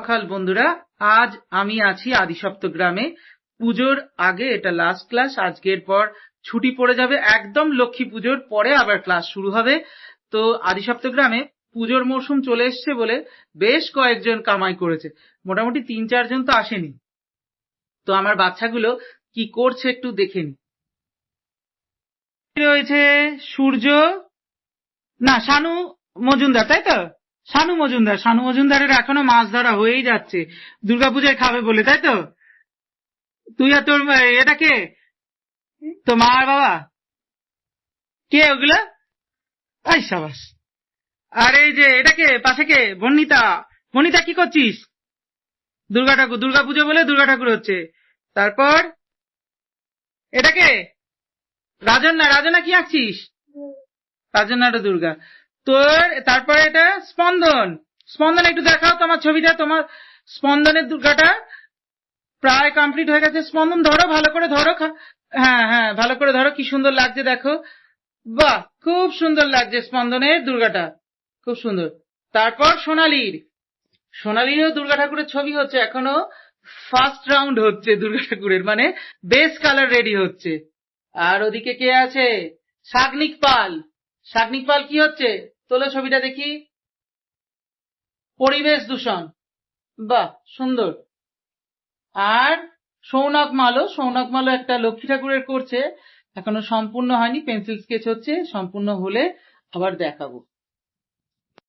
সকাল বন্ধুরা, আজ আমি আছি আদিসপ্ত গ্রামে। পুজোর আগে এটা লাস্ট ক্লাস আজকের পর ছুটি পড়ে যাবে একদম লক্ষ্মী পুজোর, পরে আবার ক্লাস শুরু হবে। তো আদিসপ্ত গ্রামে পুজোর মরশুম চলে এসছে বলে বেশ কয়েকজন কামাই করেছে। মোটামুটি তিন চারজন তো আসেনি। তো আমার বাচ্চাগুলো কি করছে একটু দেখে নি। রয়েছে? সূর্য? না, শানু মজুমদার, তাই তো? শানু মজুমদার শানু মজুমদারের এখনও মাছ ধরা হয়েই যাচ্ছে। দুর্গাপূজায় খাবে বলে তাই তো? তুই আর তোর এটা কে? তো মা আর বাবা? কে ওগুলা? আই সাবাস। আর এই যে এটা কে? পাশে কে? বর্ণিতা বর্ণিতা কি করছিস? দুর্গা ঠাকুর দুর্গা পুজো বলে দুর্গা ঠাকুর হচ্ছে। তারপর? এটা কে? রাজন্না রাজন্না কি আঁকছিস? রাজন্নাটা দুর্গা। তোর, তারপরে এটা স্পন্দন। স্পন্দন একটু দেখাও, তোমার ছবিটা, তোমার স্পন্দনের দুর্গাটা প্রায় কমপ্লিট হয়ে গেছে স্পন্দন। ধরো, ভালো করে ধরো হ্যাঁ হ্যাঁ ভালো করে ধরো, কি সুন্দর লাগছে, দেখো। বাহ, খুব সুন্দর লাগছে স্পন্দনের দুর্গাটা। খুব সুন্দর। তারপর সোনালির। সোনালিরও দুর্গা ঠাকুরের ছবি হচ্ছে, এখনও ফার্স্ট রাউন্ড হচ্ছে দুর্গা ঠাকুরের মানে বেস কালার রেডি হচ্ছে। আর ওদিকে কে আছে? শাগনিক পাল। শাগনিক পাল কি হচ্ছে? তোলো ছবিটা দেখি। পরিবেশ দূষণ। বাহ, সুন্দর। আর সৌনক মালো সৌনক মালো একটা লক্ষ্মী ঠাকুরের করছে। এখনও সম্পূর্ণ হয়নি, পেন্সিল স্কেচ হচ্ছে, সম্পূর্ণ হলে আবার দেখাবো।